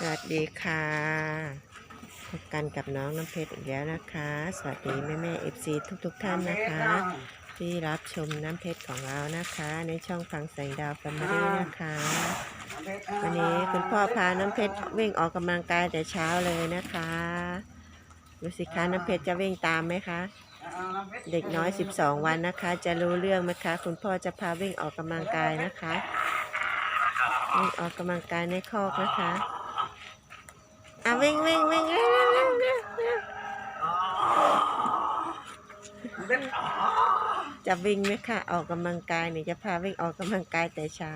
สวัสดีค่ะพบกันกับน้องน้ำเพชรอีกแล้วนะคะ สวัสดีแม่แม่เอฟซีทุกทุกๆท่านนะคะ ที่รับชมน้ำเพชรของเรานะคะ ในช่องฟังแสงดาวแฟมิลี่นะคะ วันนี้คุณพ่อพาน้ำเพชรวิ่งออกกำลังกายแต่เช้าเลยนะคะดูสิคะน้ำเพชรจะวิ่งตามไหมคะ เด็กน้อย 12 วันนะคะ จะรู้เรื่องไหมคะ คุณพ่อจะพาวิ่งออกกำลังกายนะคะวิ่งออกกำลังกายในคอกนะคะ อะวิ่งวิ่งวิ่งเร็วเร็วเร็วเร็วเร็วจะวิ่งไหมคะออกกำลังกายเนี่ยจะพาวิ่งออกกำลังกายแต่เช้า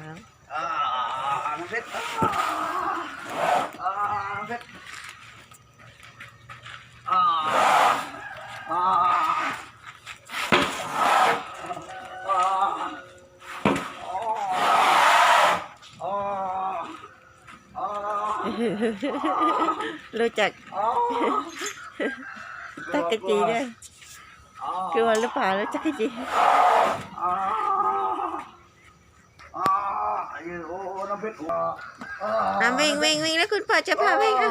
รู้จักตักกะจีด้วยกลัวหรือเปล่ารู้จักกะจีอะวิ่งวิ่งวิ่งแล้วคุณพ่อจะพาวิ่งอะ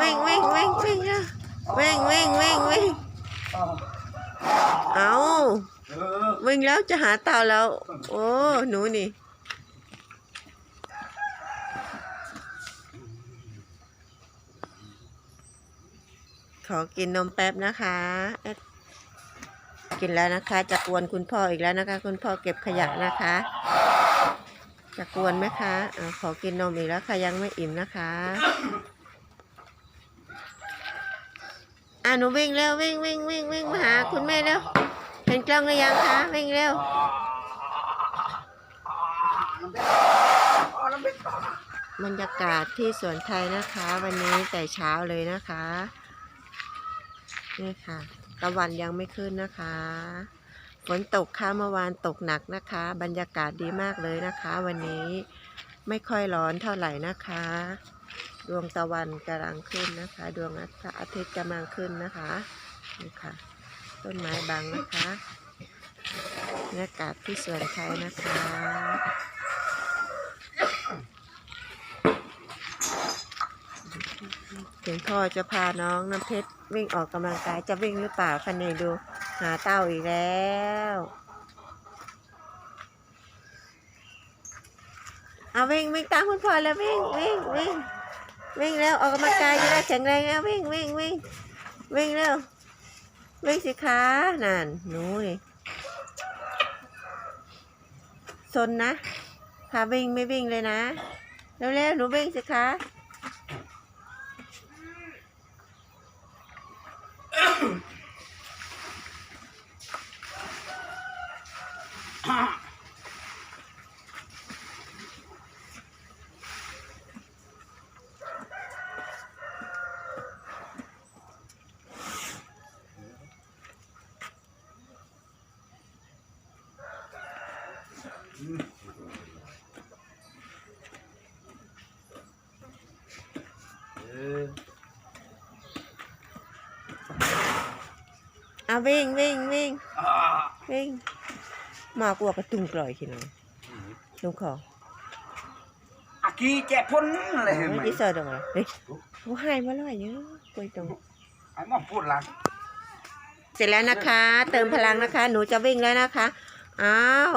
วิ่งวิ่งวิ่งวิ่งอะวิ่งวิ่งวิ่งวิ่งเอาวิ่งแล้วจะหาเต่าแล้ว โอ้หนูนี่ ขอกินนมแป๊บนะคะเอ๊ะกินแล้วนะคะ จะกวนคุณพ่ออีกแล้วนะคะ คุณพ่อเก็บขยะนะคะ จะกวนไหมคะอะขอกินนมอีกแล้วค่ะยังไม่อิ่มนะคะอะหนูวิ่งเร็ววิ่งวิ่งวิ่งวิ่งมาหาคุณแม่เร็วเห็นกล้องหรือยังคะวิ่งเร็วบรรยากาศที่สวนไทยนะคะ วันนี้แต่เช้าเลยนะคะ นี่ค่ะตะวันยังไม่ขึ้นนะคะ ฝนตกค่ะเมื่อวานตกหนักนะคะ บรรยากาศดีมากเลยนะคะ วันนี้ไม่ค่อยร้อนเท่าไหร่นะคะ ดวงตะวันกำลังขึ้นนะคะ ดวงอาทิตย์กำลังขึ้นนะคะนี่ค่ะ ต้นไม้บังนะคะบรรยากาศที่สวนไทยนะคะ ถึงพ่อจะพาน้องน้ำเพชรวิ่งออกกำลังกายจะวิ่งหรือเปล่าคะนี่ดูหาเต้าอีกแล้วเอาวิ่งวิ่งตามคุณพ่อแล้ววิ่งวิ่งวิ่งวิ่งแล้วออกกำลังกายจะได้แข็งแรงแล้ววิ่งวิ่งวิ่งวิ่งเร็ววิ่งสิคะนั่นหนูนี่ซนนะพาวิ่งไม่วิ่งเลยนะเร็วๆหนูวิ่งสิคะ อะวิ่งวิ่งวิ่งวิ่งมากลัวกระตุ้งกลอยขี้น้องลุงขออากีแจกพ้นเลยเฮ้ยไหมที่เสิร์ฟดอกอะไรเฮ้ยกูให้มาเลยเยอะกุยตรงไอ้มาพูดหลังเสร็จแล้วนะคะ เติมพลังนะคะ หนูจะวิ่งแล้วนะคะอ้าว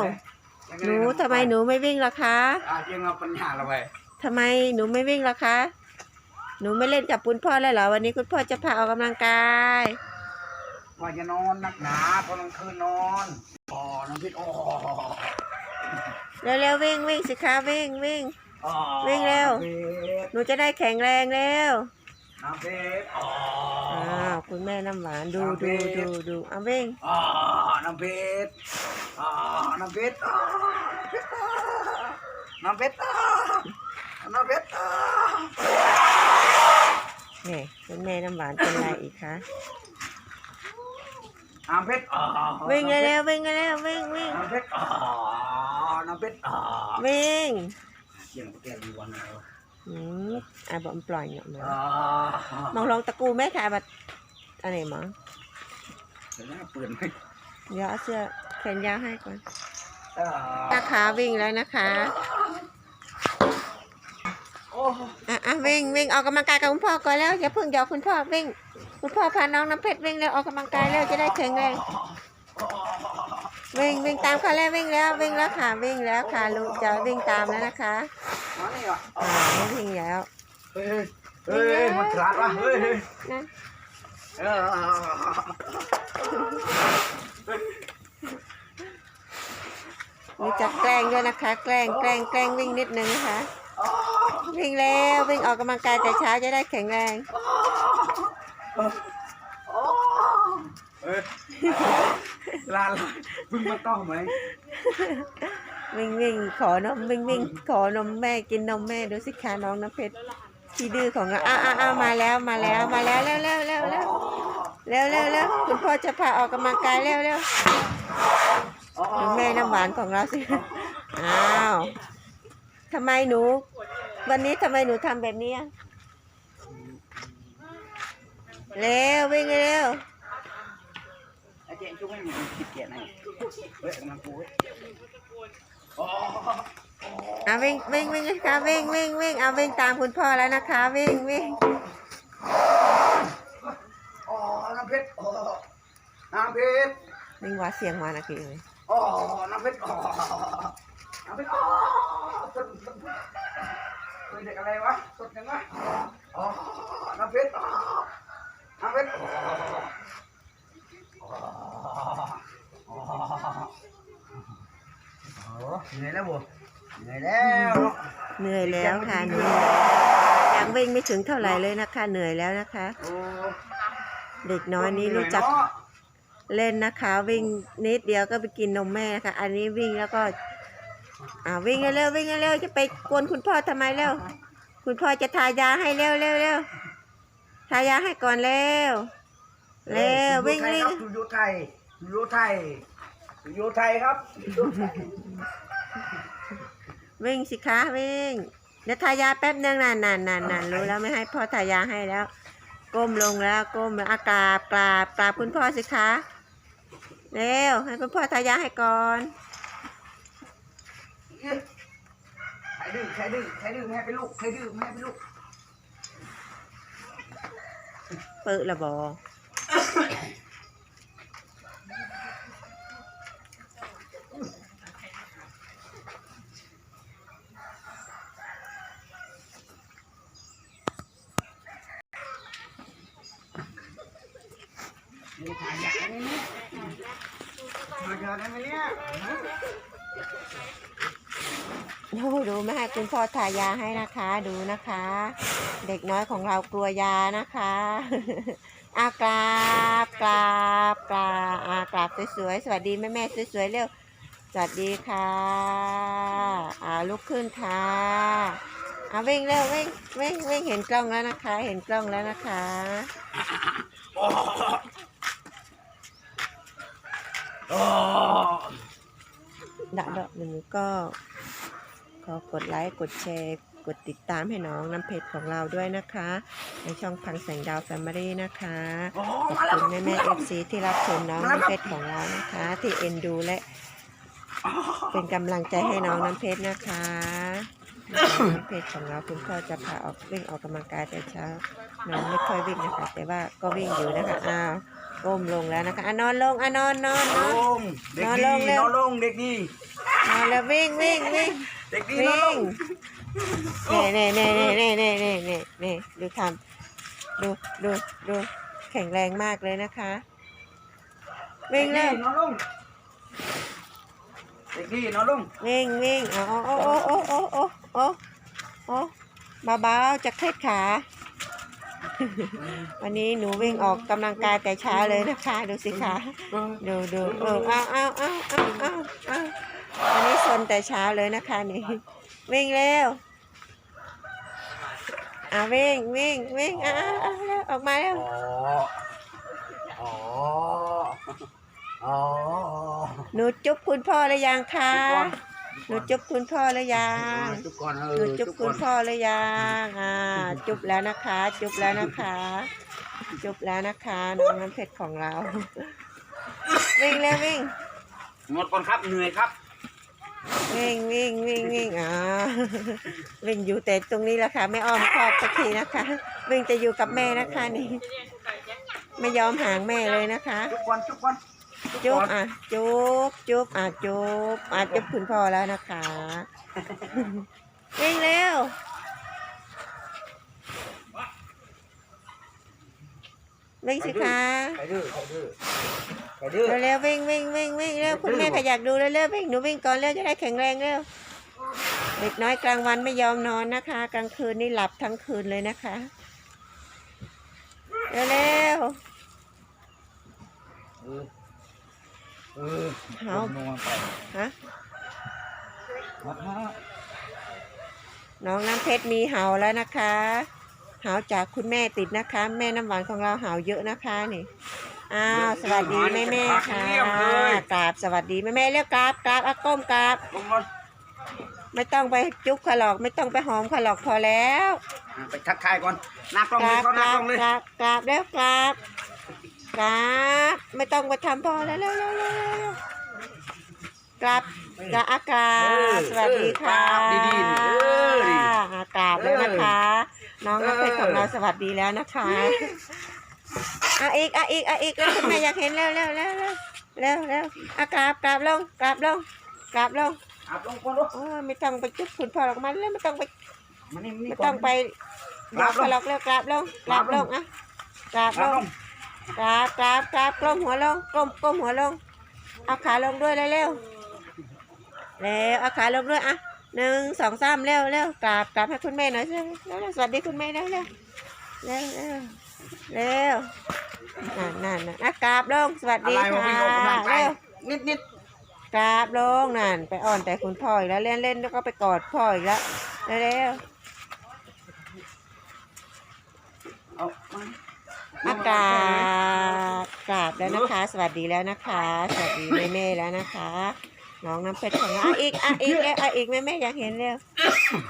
หนูทำไมหนูไม่วิ่งล่ะคะอาจริงเอาปัญหาละไปทำไมหนูไม่วิ่งล่ะคะ หนูไม่เล่นกับคุณพ่อแล้วเหรอวันนี้คุณพ่อจะพาออกกำลังกาย ว่าจะนอนนักหนาตอนกลางคืนนอนอ๋อน้ำพริกอ๋อเร็วๆวิ่งวิ่งสิคะวิ่งวิ่ง อ๋อวิ่งเร็ว น้ำพริกหนูจะได้แข็งแรงเร็วน้ำพริกอ๋ออ้าวคุณแม่น้ำหวานดูดูดูดูเอาวิ่งอ๋อน้ำพริกอ๋อน้ำพริกอ๋อน้ำพริกอ๋อน้ำพริกอ๋อ นี่คุณแม่น้ำหวานเป็นไรอีกคะ น้ำพริกอ๋อวิ่งเร็วๆวิ่งเร็วๆวิ่งวิ่งน้ำพริกอ๋อน้ำพริกอ๋อวิ่งเกี่ยงแกดีวันแล้วอืมอะบอมปล่อยเนาะมาอ๋อมองลองตะกูแม่ถ่ายบัดอะไรมั้งเดี๋ยวนะเปื่อนไหมเดี๋ยวเอาเสื้อแขนยาวให้ก่อนอ่านะคะวิ่งแล้วนะคะโอ้อะอะวิ่งวิ่งออกกำลังกายกับคุณพ่อก่อนแล้วอย่าเพิ่งหยอกคุณพ่อวิ่ง คุณพ่อพาน้องน้ำเพชรวิ่งแล้วออกกำลังกายแล้วจะได้แข็งแรงวิ่งวิ่งตามเขาแล้ววิ่งแล้ววิ่งแล้วค่ะวิ่งแล้วค่ะลูกจะวิ่งตามแล้วนะคะมานี่อะอ่าวิ่งแล้วเฮ้ยเฮ้ยมันฉลาดวะเฮ้ยเฮ้ยนะเออมีจับแกล้งด้วยนะคะ แกล้งแกล้งแกล้งวิ่งนิดนึงนะคะ วิ่งแล้ววิ่งออกกำลังกายแต่เช้าจะได้แข็งแรง เฮ้ยลาลามึงมาต้องไหมวิ่งวิ่งขอนมวิ่งวิ่งขอนมแม่กินนมแม่ดูสิคะน้องน้ำเพชรที่ดื้อของเราอ้าวอ้าวอ้าวมาแล้วมาแล้วมาแล้วเร็วเร็วเร็วเร็วเร็วเร็วเร็วคุณพ่อจะพาออกกำลังกายเร็วเร็วดูแม่น้ำหวานของเราสิอ้าวทำไมหนู วันนี้ทำไมหนูทำแบบนี้อะ เร็ววิ่งเร็วไอ้เจ๊ช่วยไม่มีคิดเกียรไหนเฮ้ยกำลังกูเว้ยอ๋ออะวิ่งวิ่งวิ่งนะคะวิ่งวิ่งวิ่งเอาวิ่งตามคุณพ่อแล้วนะคะ วิ่งวิ่งอ๋อน้ำเพชรอ๋อน้ำเพชรวิ่งว่าเสียงมานะพี่เอ้ยอ๋อน้ำเพชรอ๋อน้ำเพชรอ๋อสดสดเฮ้ยเด็กอะไรวะสดยังไงอ๋อน้ำเพชรอ๋อ น้ำเพชรอ๋ออ๋ออ๋อเหนื่อยแล้วบ่เหนื่อยแล้วเหนื่อยแล้วค่ะเหนื่อยยังวิ่งไม่ถึงเท่าไหร่เลยนะคะ เหนื่อยแล้วนะคะโอ้เด็กน้อยนี้รู้จักเล่นนะคะ วิ่งนิดเดียวก็ไปกินนมแม่ค่ะ อันนี้วิ่งแล้วก็อ่าวิ่งเร็วๆวิ่งเร็วๆจะไปกวนคุณพ่อทำไมเร็วคุณพ่อจะทายาให้เร็วเร็วเร็ว ทายาให้ก่อนเร็วเร็ววิ่งวิ่งสุโยไทยสุโยไทยสุโยไทยครับสุโยไทยวิ่งสิคะวิ่งเดี๋ยวทายาแป๊บนึงนานนานนานนานรู้แล้วไม่ให้พ่อทายาให้แล้ว ก้มลงแล้วก้มแล้วอากราบกราบกราบคุณพ่อสิคะเร็วให้คุณพ่อทายาให้ก่อนใครดื้อใครดื้อใครดื้อแม่ให้เป็นลูกใครดื้อแม่ให้เป็นลูก เปิดละบอ มีถ่ายยาไหมเนี่ยถ่ายยาได้ไหมเนี่ย ดูดูไม่ให้คุณพ่อทายาให้นะคะดูนะคะ เด็กน้อยของเรากลัวยานะคะอากราบกราบกราบอากราบสวยๆสวัสดีแม่แม่ๆสวยๆเร็วสวัสดีค่ะอ่าลุกขึ้นค่ะอ่าวิ่งเร็ววิ่งวิ่งวิ่งเห็นกล้องแล้วนะคะ เห็นกล้องแล้วนะคะโอ้โอ้ดะดะหนึ่ง ก็ขอกดไลค์ กดแชร์ กดติดตามให้น้องน้ำเพชรของเราด้วยนะคะ ในช่องพังแสงดาวแฟมิลี่นะคะโอ้ขอบมาแล้วคุณแม่แม่เอฟซีที่รับชมน้องน้ำเพชรของเรานะคะ ที่เอ็นดูและ เป็นกำลังใจให้น้องน้ำเพชรนะคะน้องน้ำเพชรของเราคุณพ่อจะพาออกวิ่งออกกำลังกายแต่เช้า น้องไม่ค่อยวิ่งนะคะ แต่ว่าก็วิ่งอยู่นะคะอ้าวก้มลงแล้วนะคะอะนอนลงอะนอนนอนนลอนงเด็กนอนดีลงเร็ว นอนลงเด็กดีนอนแล้ววิ่งวิ่งวิ่ง เด็กดีนอนลวิ่งงเน่เน่เน่เน่เน่เน่เน่เน่เน่ดูทำดูดูดูแข็งแรงมากเลยนะคะวิ่งเร็วนอนลงเด็กดีนอนลงวิ่งวิ่งเอาโอ้โอ้โอ้โอ้โอ้โอ้โอ้เบาๆจะเคล็ดขา วันนี้หนูวิ่งออกกำลังกายแต่เช้าเลยนะคะ ดูสิคะดูดูเออเอาเอาเอาเอาเอาเอา วันนี้สนแต่เช้าเลยนะคะนี่วิ่งเร็วอะวิ่งวิ่งวิ่งอะอะอะเร็วออกมาเร็วอ๋ออ๋ออ๋อหนูจุ๊บคุณพ่อหรือยังคะหนูจุ๊บคุณพ่อหรือยังจุ๊บก่อนเอหนูอจุ๊บคุณพ่อหรือยังอ่าจุ๊บแล้วนะคะ จุ๊บแล้วนะคะ จุ๊บแล้วนะคะน้องน้ำเพชรของเรา วิ่งเร็ววิ่ง หมดก่อนครับเหนื่อยครับ วิ่งวิ่งวิ่งวิ่งอ๋อวิ่งอยู่แต่ตรงนี้แหละค่ะ ไม่อ้อมครอบสักทีนะคะ วิ่งจะอยู่กับแม่นะคะนี่ ไม่ยอมห่างแม่เลยนะคะ จุ๊บก่อนจุ๊บก่อนจุ๊บอะจุ๊บจุ๊บอะจุ๊บอะจุ๊บคุณพ่อแล้วนะคะ วิ่งเร็ว วิ่งสิคะไปดื้อไปดื้อไปดื้อเร็วๆวิ่งวิ่งวิ่งวิ่งเร็วคุณแม่ขอยากดูเร็วๆวิ่งหนูวิ่งก่อนเร็วจะได้แข็งแรงเร็วเด็กน้อยกลางวันไม่ยอมนอนนะคะ กลางคืนนี่หลับทั้งคืนเลยนะคะเร็วเออเออๆเอาลงมาไปฮะมาฮะน้องน้ำเพชรมีเห่าแล้วนะคะเห่าจากคุณแม่ติดนะคะ แม่น้ำหวานของเราเห่าเยอะนะคะนี่อ้าวสวัสดีแม่แม่ๆค่ะกราบสวัสดีแม่แม่ๆเรียกกราบกราบอาก้มกราบลงมาไม่ต้องไปจุ๊บเขาหรอกไม่ต้องไปหอมเขาหรอกพอแล้วอะไปทักทายก่อนหน้ากล้องกเลยราบเขาหกน้าราบกล้องเลยกราบกราบแล้วกราบกราบไม่ต้องไปทำพอแล้วเร็วเร็วเร็วเร็วกราบกราบอากราบสวัสดีค่ะเออกราบดีๆนี่เออดิอ่ากราบแล้วนะคะ น้องน้ำเพชรของเราสวัสดีแล้วนะคะอะอีกอะอีกอะอีกแล้วคุณแม่อยากเห็นเร็วเร็วเร็วเร็วเร็วเร็วอะกราบกราบลงกราบลงกราบลงอาบลงก่อนลูกโอ้ยไม่ต้องไปจุ๊บคุณพ่อหรอกมันแล้วไม่ต้องไปมานี่มานี่ไม่ก่อนต้องไปกราบลงหลอกเร็วกราบลงกราบลงอะกราบกลราบลงงกราบกราบกราบกลมหัวลงกลมกลมหัวลง เอาขาลงด้วยเร็วเร็วเร็วเอาขาลงด้วยอะ หนึ่งสองสามเร็วเร็วกราบกราบให้คุณแม่หน่อยสิเร็วเร็วสวัสดีคุณแม่เร็วเร็วเร็วเร็วเร็วนั่นนั่นนั่นอะกราบลงสวัสอะดีไรวะค่ะวิ่งออกกำลังกายเร็วนิดนิดกราบลงนั่นไปอ่อนแต่คุณพ่ออีกแล้วเล่นเล่นแล้วก็ไปกอดพ่ออีกแล้วเร็วเอามาๆอากาศกราบแล้วนะคะ สวัสดีแล้วนะคะ สวัสดีแม่แม่ๆแล้วนะคะ น้องน้ำเพชรของเราอะอีกอะอีกแล้วอะอีกแม่แม่ๆอยากเห็นเร็ว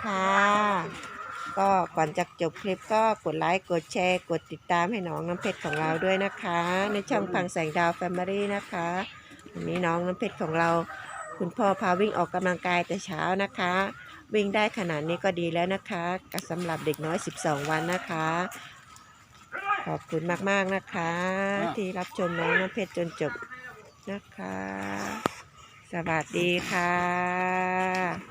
ค่ะ ก็ก่อนจะจบคลิปก็กดไลค์กดแชร์ กดติดตามให้น้องน้ำเพชรของเราด้วยนะคะ ในช่องพังแสงดาวแฟมิลี่นะคะวันนี้น้องน้ำเพชรของเรา คุณพ่อพาวิ่งออกกำลังกายแต่เช้านะคะ วิ่งได้ขนาดนี้ก็ดีแล้วนะคะก็สำหรับเด็กน้อย 12 วันนะคะ ขอบคุณมากๆนะคะ ที่รับชมน้องน้ำเพชรจนจบนะคะ สวัสดีค่ะ